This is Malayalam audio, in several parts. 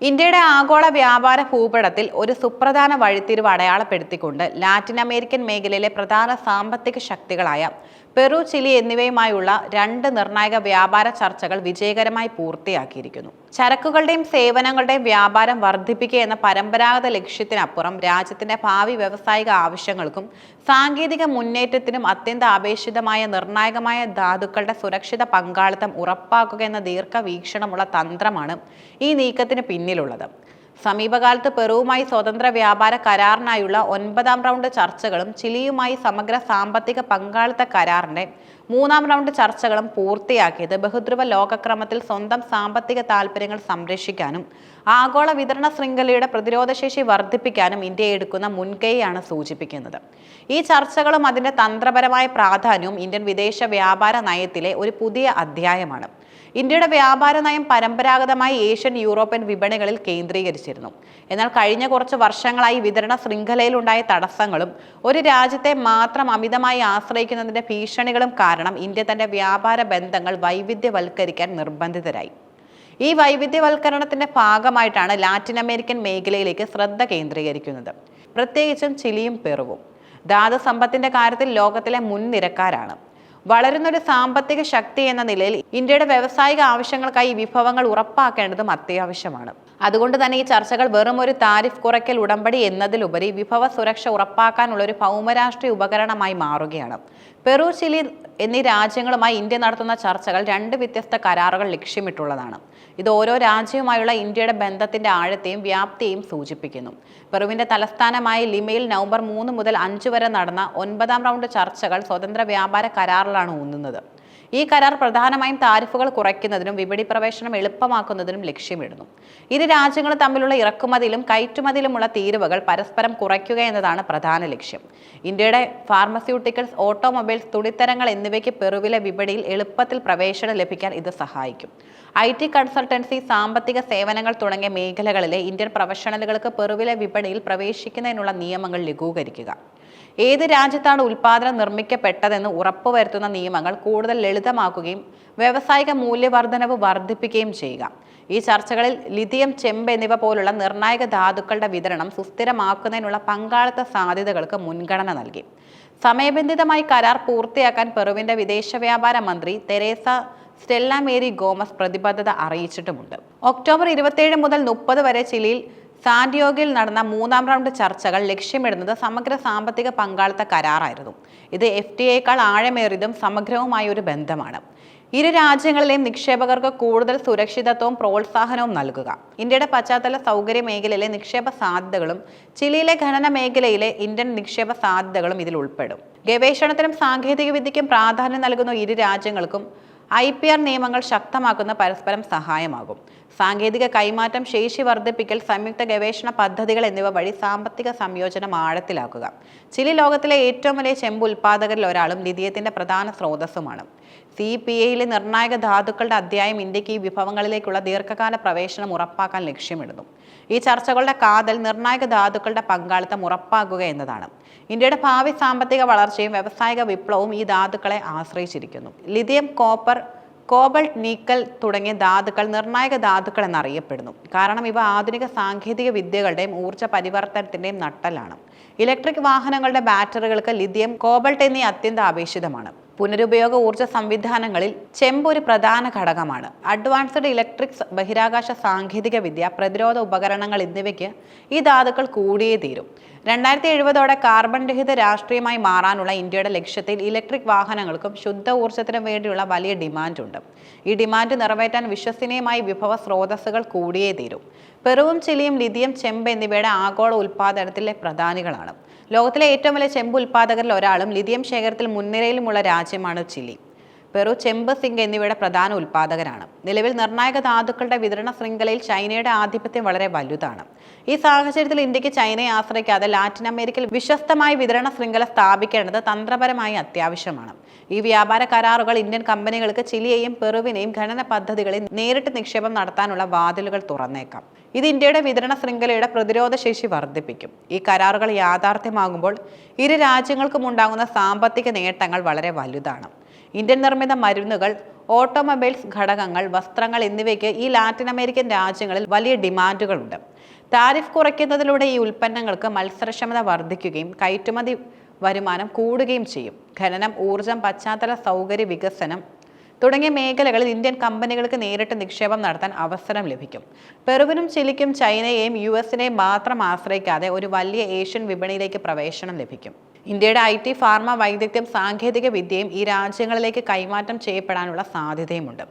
ഇന്ത്യയുടെ ആഗോള വ്യാപാര ഭൂപടത്തിൽ ഒരു സുപ്രധാന വഴിത്തിരിവ് അടയാളപ്പെടുത്തിക്കൊണ്ട് ലാറ്റിൻ അമേരിക്കൻ മേഖലയിലെ പ്രധാന സാമ്പത്തിക ശക്തികളായ പെറു ചിലി എന്നിവയുമായുള്ള രണ്ട് നിർണായക വ്യാപാര ചർച്ചകൾ വിജയകരമായി പൂർത്തിയാക്കിയിരിക്കുന്നു. ചരക്കുകളുടെയും സേവനങ്ങളുടെയും വ്യാപാരം വർദ്ധിപ്പിക്കുക എന്ന പരമ്പരാഗത ലക്ഷ്യത്തിനപ്പുറം രാജ്യത്തിന്റെ ഭാവി വ്യവസായിക ആവശ്യങ്ങൾക്കും സാങ്കേതിക മുന്നേറ്റത്തിനും അത്യന്താപേക്ഷിതമായ നിർണായകമായ ധാതുക്കളുടെ സുരക്ഷിത പങ്കാളിത്തം ഉറപ്പാക്കുക എന്ന ദീർഘവീക്ഷണമുള്ള തന്ത്രമാണ് ഈ നീക്കത്തിന് പിന്നിലുള്ളത്. സമീപകാലത്ത് പെറുവുമായി സ്വതന്ത്ര വ്യാപാര കരാറിനായുള്ള ഒൻപതാം റൗണ്ട് ചർച്ചകളും ചിലിയുമായി സമഗ്ര സാമ്പത്തിക പങ്കാളിത്ത കരാറിന്റെ മൂന്നാം റൗണ്ട് ചർച്ചകളും പൂർത്തിയാക്കിയത് ബഹുദ്രുവ ലോകക്രമത്തിൽ സ്വന്തം സാമ്പത്തിക താൽപ്പര്യങ്ങൾ സംരക്ഷിക്കാനും ആഗോള വിതരണ ശൃംഖലയുടെ പ്രതിരോധശേഷി വർദ്ധിപ്പിക്കാനും ഇന്ത്യ എടുക്കുന്ന മുൻകൈയാണ് സൂചിപ്പിക്കുന്നത്. ഈ ചർച്ചകളും അതിന്റെ തന്ത്രപരമായ പ്രാധാന്യവും ഇന്ത്യൻ വിദേശ വ്യാപാര നയത്തിലെ ഒരു പുതിയ അധ്യായമാണ്. ഇന്ത്യയുടെ വ്യാപാര നയം പരമ്പരാഗതമായി ഏഷ്യൻ യൂറോപ്യൻ വിപണികളിൽ കേന്ദ്രീകരിച്ചിരുന്നു. എന്നാൽ കഴിഞ്ഞ കുറച്ച് വർഷങ്ങളായി വിതരണ ശൃംഖലയിലുണ്ടായ തടസ്സങ്ങളും ഒരു രാജ്യത്തെ മാത്രം അമിതമായി ആശ്രയിക്കുന്നതിന്റെ ഭീഷണികളും കാരണം ഇന്ത്യ തന്റെ വ്യാപാര ബന്ധങ്ങൾ വൈവിധ്യവൽക്കരിക്കാൻ നിർബന്ധിതരായി. ഈ വൈവിധ്യവൽക്കരണത്തിന്റെ ഭാഗമായിട്ടാണ് ലാറ്റിൻ അമേരിക്കൻ മേഖലയിലേക്ക് ശ്രദ്ധ കേന്ദ്രീകരിക്കുന്നത്. പ്രത്യേകിച്ചും ചിലിയും പെറുവും. ധാതു സമ്പത്തിന്റെ കാര്യത്തിൽ ലോകത്തിലെ മുൻനിരക്കാരാണ്. വളരുന്നൊരു സാമ്പത്തിക ശക്തി എന്ന നിലയിൽ ഇന്ത്യയുടെ വ്യവസായിക ആവശ്യങ്ങൾക്കായി വിഭവങ്ങൾ ഉറപ്പാക്കേണ്ടതും അത്യാവശ്യമാണ്. അതുകൊണ്ട് തന്നെ ഈ ചർച്ചകൾ വെറും ഒരു താരിഫ് കുറയ്ക്കൽ ഉടമ്പടി എന്നതിലുപരി വിഭവ സുരക്ഷ ഉറപ്പാക്കാനുള്ള ഒരു ഭൗമരാഷ്ട്രീയ ഉപകരണമായി മാറുകയാണ്. പെറു ചിലി എന്നീ രാജ്യങ്ങളുമായി ഇന്ത്യ നടത്തുന്ന ചർച്ചകൾ രണ്ട് വ്യത്യസ്ത കരാറുകൾ ലക്ഷ്യമിട്ടുള്ളതാണ്. ഇത് ഓരോ രാജ്യവുമായുള്ള ഇന്ത്യയുടെ ബന്ധത്തിന്റെ ആഴത്തെയും വ്യാപ്തിയെയും സൂചിപ്പിക്കുന്നു. പെറുവിന്റെ തലസ്ഥാനമായ ലിമയിൽ നവംബർ മൂന്ന് മുതൽ അഞ്ച് വരെ നടന്ന ഒൻപതാം റൗണ്ട് ചർച്ചകൾ സ്വതന്ത്ര വ്യാപാര കരാറിലാണ് ഊന്നുന്നത്. ഈ കരാർ പ്രധാനമായും താരിഫുകൾ കുറയ്ക്കുന്നതിനും വിപണി പ്രവേശനം എളുപ്പമാക്കുന്നതിനും ലക്ഷ്യമിടുന്നു. ഇരു രാജ്യങ്ങൾ തമ്മിലുള്ള ഇറക്കുമതിയിലും കയറ്റുമതിയിലുമുള്ള തീരുവകൾ പരസ്പരം കുറയ്ക്കുക എന്നതാണ് പ്രധാന ലക്ഷ്യം. ഇന്ത്യയുടെ ഫാർമസ്യൂട്ടിക്കൽസ് ഓട്ടോമൊബൈൽസ് തുണിത്തരങ്ങൾ എന്നിവയ്ക്ക് പെറുവിലെ വിപണിയിൽ എളുപ്പത്തിൽ പ്രവേശനം ലഭിക്കാൻ ഇത് സഹായിക്കും. ഐ ടി കൺസൾട്ടൻസി സാമ്പത്തിക സേവനങ്ങൾ തുടങ്ങിയ മേഖലകളിലെ ഇന്ത്യൻ പ്രൊഫഷണലുകൾക്ക് പെറുവിലെ വിപണിയിൽ പ്രവേശിക്കുന്നതിനുള്ള നിയമങ്ങൾ ലഘൂകരിക്കുക. ഏത് രാജ്യത്താണ് ഉൽപാദനം നിർമ്മിക്കപ്പെട്ടതെന്ന് ഉറപ്പുവരുത്തുന്ന നിയമങ്ങൾ കൂടുതൽ ലളിതമാക്കുകയും വ്യാവസായിക മൂല്യവർദ്ധനവ് വർദ്ധിപ്പിക്കുകയും ചെയ്യുക. ഈ ചർച്ചകളിൽ ലിഥിയം ചെമ്പ് എന്നിവ പോലുള്ള നിർണായക ധാതുക്കളുടെ വിതരണം സുസ്ഥിരമാക്കുന്നതിനുള്ള പങ്കാളിത്ത സാധ്യതകൾക്ക് മുൻഗണന നൽകി. സമയബന്ധിതമായി കരാർ പൂർത്തിയാക്കാൻ പെറുവിന്റെ വിദേശ വ്യാപാര മന്ത്രി തെരേസ സ്റ്റെല്ല മേരി ഗോമസ് പ്രതിബദ്ധത അറിയിച്ചിട്ടുമുണ്ട്. ഒക്ടോബർ ഇരുപത്തിയേഴ് മുതൽ മുപ്പത് വരെ ചിലിയിൽ സാന്റിയോഗയിൽ നടന്ന മൂന്നാം റൗണ്ട് ചർച്ചകൾ ലക്ഷ്യമിടുന്നത് സമഗ്ര സാമ്പത്തിക പങ്കാളിത്ത കരാറായിരുന്നു. ഇത് എഫ് ടി എക്കാൾ ആഴമേറിയതും സമഗ്രവുമായ ഒരു ബന്ധമാണ്. ഇരു രാജ്യങ്ങളിലെയും നിക്ഷേപകർക്ക് കൂടുതൽ സുരക്ഷിതത്വവും പ്രോത്സാഹനവും നൽകുക. ഇന്ത്യയുടെ പശ്ചാത്തല സൗകര്യ മേഖലയിലെ നിക്ഷേപ സാധ്യതകളും ചിലിയിലെ ഖനന മേഖലയിലെ ഇന്ത്യൻ നിക്ഷേപ സാധ്യതകളും ഇതിൽ ഉൾപ്പെടും. ഗവേഷണത്തിനും സാങ്കേതിക വിദ്യയ്ക്കും പ്രാധാന്യം നൽകുന്ന ഇരു രാജ്യങ്ങൾക്കും ഐ പി ആർ നിയമങ്ങൾ ശക്തമാക്കുന്ന പരസ്പരം സഹായമാകും. സാങ്കേതിക കൈമാറ്റം ശേഷി വർദ്ധിപ്പിക്കൽ സംയുക്ത ഗവേഷണ പദ്ധതികൾ എന്നിവ വഴി സാമ്പത്തിക സംയോജനം ആഴത്തിലാക്കുക. ചിലി ലോകത്തിലെ ഏറ്റവും വലിയ ചെമ്പ് ഉൽപ്പാദകരിൽ ഒരാളും ലിഥിയത്തിന്റെ പ്രധാന സ്രോതസ്സുമാണ്. സി പി എയിലെ നിർണായക ധാതുക്കളുടെ അധ്യായം ഇന്ത്യയ്ക്ക് ഈ വിഭവങ്ങളിലേക്കുള്ള ദീർഘകാല പ്രവേശനം ഉറപ്പാക്കാൻ ലക്ഷ്യമിടുന്നു. ഈ ചർച്ചകളുടെ കാതൽ നിർണായക ധാതുക്കളുടെ പങ്കാളിത്തം ഉറപ്പാക്കുക എന്നതാണ്. ഇന്ത്യയുടെ ഭാവി സാമ്പത്തിക വളർച്ചയും വ്യവസായിക വിപ്ലവവും ഈ ധാതുക്കളെ ആശ്രയിച്ചിരിക്കുന്നു. ലിഥിയം കോപ്പർ കോബൾട്ട് നീക്കൽ തുടങ്ങിയ ധാതുക്കൾ നിർണായക ധാതുക്കൾ എന്നറിയപ്പെടുന്നു. കാരണം ഇവ ആധുനിക സാങ്കേതിക വിദ്യകളുടെയും ഊർജ പരിവർത്തനത്തിന്റെയും നട്ടലാണ്. ഇലക്ട്രിക് വാഹനങ്ങളുടെ ബാറ്ററികൾക്ക് ലിഥിയം കോബൾട്ട് എന്നീ അത്യന്താപേക്ഷിതമാണ്. പുനരുപയോഗ ഊർജ സംവിധാനങ്ങളിൽ ചെമ്പ് ഒരു പ്രധാന ഘടകമാണ്. അഡ്വാൻസ്ഡ് ഇലക്ട്രിക് ബഹിരാകാശ സാങ്കേതിക വിദ്യ പ്രതിരോധ ഉപകരണങ്ങൾ എന്നിവയ്ക്ക് ഈ ധാതുക്കൾ കൂടിയേ തീരും. രണ്ടായിരത്തി എഴുപതോടെ കാർബൺ രഹിത രാഷ്ട്രീയമായി മാറാനുള്ള ഇന്ത്യയുടെ ലക്ഷ്യത്തിൽ ഇലക്ട്രിക് വാഹനങ്ങൾക്കും ശുദ്ധ ഊർജത്തിനും വേണ്ടിയുള്ള വലിയ ഡിമാൻഡുണ്ട് ഈ ഡിമാൻഡ് നിറവേറ്റാൻ വിശ്വസനീയമായി വിഭവ സ്രോതസ്സുകൾ കൂടിയേ തീരും. പെറുവും ചിലിയും ലിഥിയം ചെമ്പ് എന്നിവയുടെ ആഗോള ഉൽപാദനത്തിലെ പ്രധാനികളാണ്. ലോകത്തിലെ ഏറ്റവും വലിയ ചെമ്പ് ഉൽപ്പാദകരിൽ ഒരാളും ലിഥിയം ശേഖരത്തിൽ മുൻനിരയിലുമുള്ള രാജ്യമാണ് ചിലി. പെറു ചെമ്പ് സിങ്ക് എന്നിവയുടെ പ്രധാന ഉൽപ്പാദകരാണ്. നിലവിൽ നിർണായക ധാതുക്കളുടെ വിതരണ ശൃംഖലയിൽ ചൈനയുടെ ആധിപത്യം വളരെ വലുതാണ്. ഈ സാഹചര്യത്തിൽ ഇന്ത്യയ്ക്ക് ചൈനയെ ആശ്രയിക്കാതെ ലാറ്റിൻ അമേരിക്കയിൽ വിശ്വസ്തമായ വിതരണ ശൃംഖല സ്ഥാപിക്കേണ്ടത് തന്ത്രപരമായി അത്യാവശ്യമാണ്. ഈ വ്യാപാര കരാറുകൾ ഇന്ത്യൻ കമ്പനികൾക്ക് ചിലിയെയും പെറുവിനെയും ഖനന പദ്ധതികളിൽ നേരിട്ട് നിക്ഷേപം നടത്താനുള്ള വാതിലുകൾ തുറന്നേക്കാം. ഇത് ഇന്ത്യയുടെ വിതരണ ശൃംഖലയുടെ പ്രതിരോധ ശേഷി വർദ്ധിപ്പിക്കും. ഈ കരാറുകൾ യാഥാർത്ഥ്യമാകുമ്പോൾ ഇരു രാജ്യങ്ങൾക്കും ഉണ്ടാകുന്ന സാമ്പത്തിക നേട്ടങ്ങൾ വളരെ വലുതാണ്. ഇന്ത്യൻ നിർമ്മിത മരുന്നുകൾ ഓട്ടോമൊബൈൽസ് ഘടകങ്ങൾ വസ്ത്രങ്ങൾ എന്നിവയ്ക്ക് ഈ ലാറ്റിൻ അമേരിക്കൻ രാജ്യങ്ങളിൽ വലിയ ഡിമാൻഡുകളുണ്ട്. താരിഫ് കുറയ്ക്കുന്നതിലൂടെ ഈ ഉൽപ്പന്നങ്ങൾക്ക് മത്സരക്ഷമത വർദ്ധിക്കുകയും കയറ്റുമതി വരുമാനം കൂടുകയും ചെയ്യും. ഖനനം ഊർജം പശ്ചാത്തല സൗകര്യ വികസനം തുടങ്ങിയ മേഖലകളിൽ ഇന്ത്യൻ കമ്പനികൾക്ക് നേരിട്ട് നിക്ഷേപം നടത്താൻ അവസരം ലഭിക്കും. പെറുവിനും ചിലിക്കും ചൈനയെയും യു എസിനെയും മാത്രം ആശ്രയിക്കാതെ ഒരു വലിയ ഏഷ്യൻ വിപണിയിലേക്ക് പ്രവേശനം ലഭിക്കും. ഇന്ത്യയുടെ ഐ ടി ഫാർമ വൈദഗ്ധ്യം സാങ്കേതിക വിദ്യയും ഈ രാജ്യങ്ങളിലേക്ക് കൈമാറ്റം ചെയ്യപ്പെടാനുള്ള സാധ്യതയുമുണ്ട്.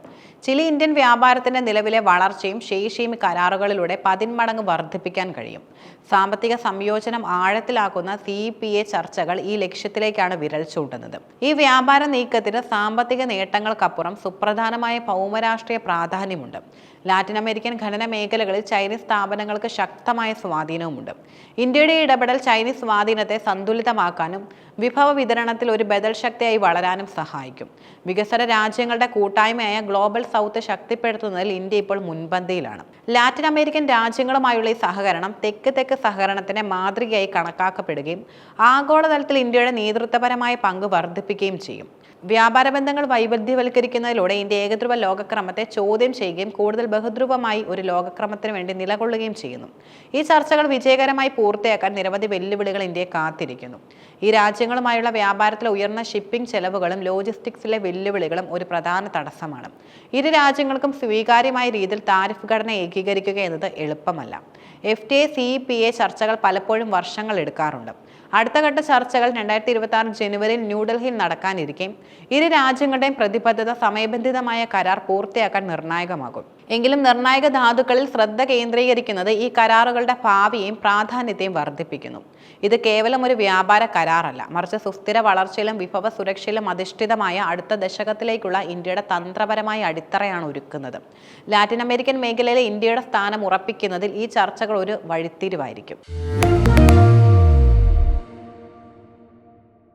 ചിലി ഇന്ത്യൻ വ്യാപാരത്തിന്റെ നിലവിലെ വളർച്ചയും ശേഷിയും കരാറുകളിലൂടെ പതിന്മടങ്ങ് വർദ്ധിപ്പിക്കാൻ കഴിയും. സാമ്പത്തിക സംയോജനം ആഴത്തിലാക്കുന്ന സി പി എ ചർച്ചകൾ ഈ ലക്ഷ്യത്തിലേക്കാണ് വിരൽ ചൂണ്ടുന്നത്. ഈ വ്യാപാര നീക്കത്തിന് സാമ്പത്തിക നേട്ടങ്ങൾക്കപ്പുറം സുപ്രധാനമായ ഭൗമരാഷ്ട്രീയ പ്രാധാന്യമുണ്ട്. ലാറ്റിൻ അമേരിക്കൻ ഖനന മേഖലകളിൽ ചൈനീസ് സ്ഥാപനങ്ങൾക്ക് ശക്തമായ സ്വാധീനവുമുണ്ട്. ഇന്ത്യയുടെ ഇടപെടൽ ചൈനീസ് സ്വാധീനത്തെ സന്തുലിതമാക്കാനും വിഭവ വിതരണത്തിൽ ഒരു ബദൽ ശക്തിയായി വളരാനും സഹായിക്കും. വികസന രാജ്യങ്ങളുടെ കൂട്ടായ്മയായ ഗ്ലോബൽ സൗത്ത് ശക്തിപ്പെടുത്തുന്നതിൽ ഇന്ത്യ ഇപ്പോൾ മുൻപന്തിയിലാണ്. ലാറ്റിൻ അമേരിക്കൻ രാജ്യങ്ങളുമായുള്ള ഈ സഹകരണം തെക്ക് തെക്ക് സഹകരണത്തിന് മാതൃകയായി കണക്കാക്കപ്പെടുകയും ആഗോളതലത്തിൽ ഇന്ത്യയുടെ നേതൃത്വപരമായ പങ്ക് വർദ്ധിപ്പിക്കുകയും ചെയ്യും. വ്യാപാര ബന്ധങ്ങൾ വൈവിധ്യവൽക്കരിക്കുന്നതിലൂടെ ഇന്ത്യ ഏകധ്രുവ ലോകക്രമത്തെ ചോദ്യം ചെയ്യുകയും കൂടുതൽ ബഹുധ്രുവമായി ഒരു ലോകക്രമത്തിന് വേണ്ടി നിലകൊള്ളുകയും ചെയ്യുന്നു. ഈ ചർച്ചകൾ വിജയകരമായി പൂർത്തിയാക്കാൻ നിരവധി വെല്ലുവിളികൾ ഇന്ത്യയെ കാത്തിരിക്കുന്നു. ഈ രാജ്യങ്ങളുമായുള്ള വ്യാപാരത്തിലെ ഉയർന്ന ഷിപ്പിംഗ് ചെലവുകളും ലോജിസ്റ്റിക്സിലെ വെല്ലുവിളികളും ഒരു പ്രധാന തടസ്സമാണ്. ഇരു രാജ്യങ്ങൾക്കും സ്വീകാര്യമായ രീതിയിൽ താരിഫ് ഘടന ഏകീകരിക്കുക എന്നത് എളുപ്പമല്ല. F T A C P A ചർച്ചകൾ പലപ്പോഴും വർഷങ്ങൾ എടുക്കാറുണ്ട്. അടുത്ത ഘട്ട ചർച്ചകൾ രണ്ടായിരത്തി ഇരുപത്തി ആറ് ജനുവരിയിൽ ന്യൂഡൽഹിയിൽ നടക്കാനിരിക്കെ. ഇരു രാജ്യങ്ങളുടെയും പ്രതിബദ്ധത സമയബന്ധിതമായ കരാർ പൂർത്തിയാക്കാൻ നിർണായകമാകും. എങ്കിലും നിർണായക ധാതുക്കളിൽ ശ്രദ്ധ കേന്ദ്രീകരിക്കുന്നത് ഈ കരാറുകളുടെ ഭാവിയെയും പ്രാധാന്യത്തെയും വർദ്ധിപ്പിക്കുന്നു. ഇത് കേവലം ഒരു വ്യാപാര കരാറല്ല. മറിച്ച് സുസ്ഥിര വളർച്ചയിലും വിഭവ സുരക്ഷയിലും അധിഷ്ഠിതമായ അടുത്ത ദശകത്തിലേക്കുള്ള ഇന്ത്യയുടെ തന്ത്രപരമായ അടിത്തറയാണ് ഒരുക്കുന്നത്. ലാറ്റിൻ അമേരിക്കൻ മേഖലയിലെ ഇന്ത്യയുടെ സ്ഥാനം ഉറപ്പിക്കുന്നതിൽ ഈ ചർച്ചകൾ ഒരു വഴിത്തിരിവായിരിക്കും.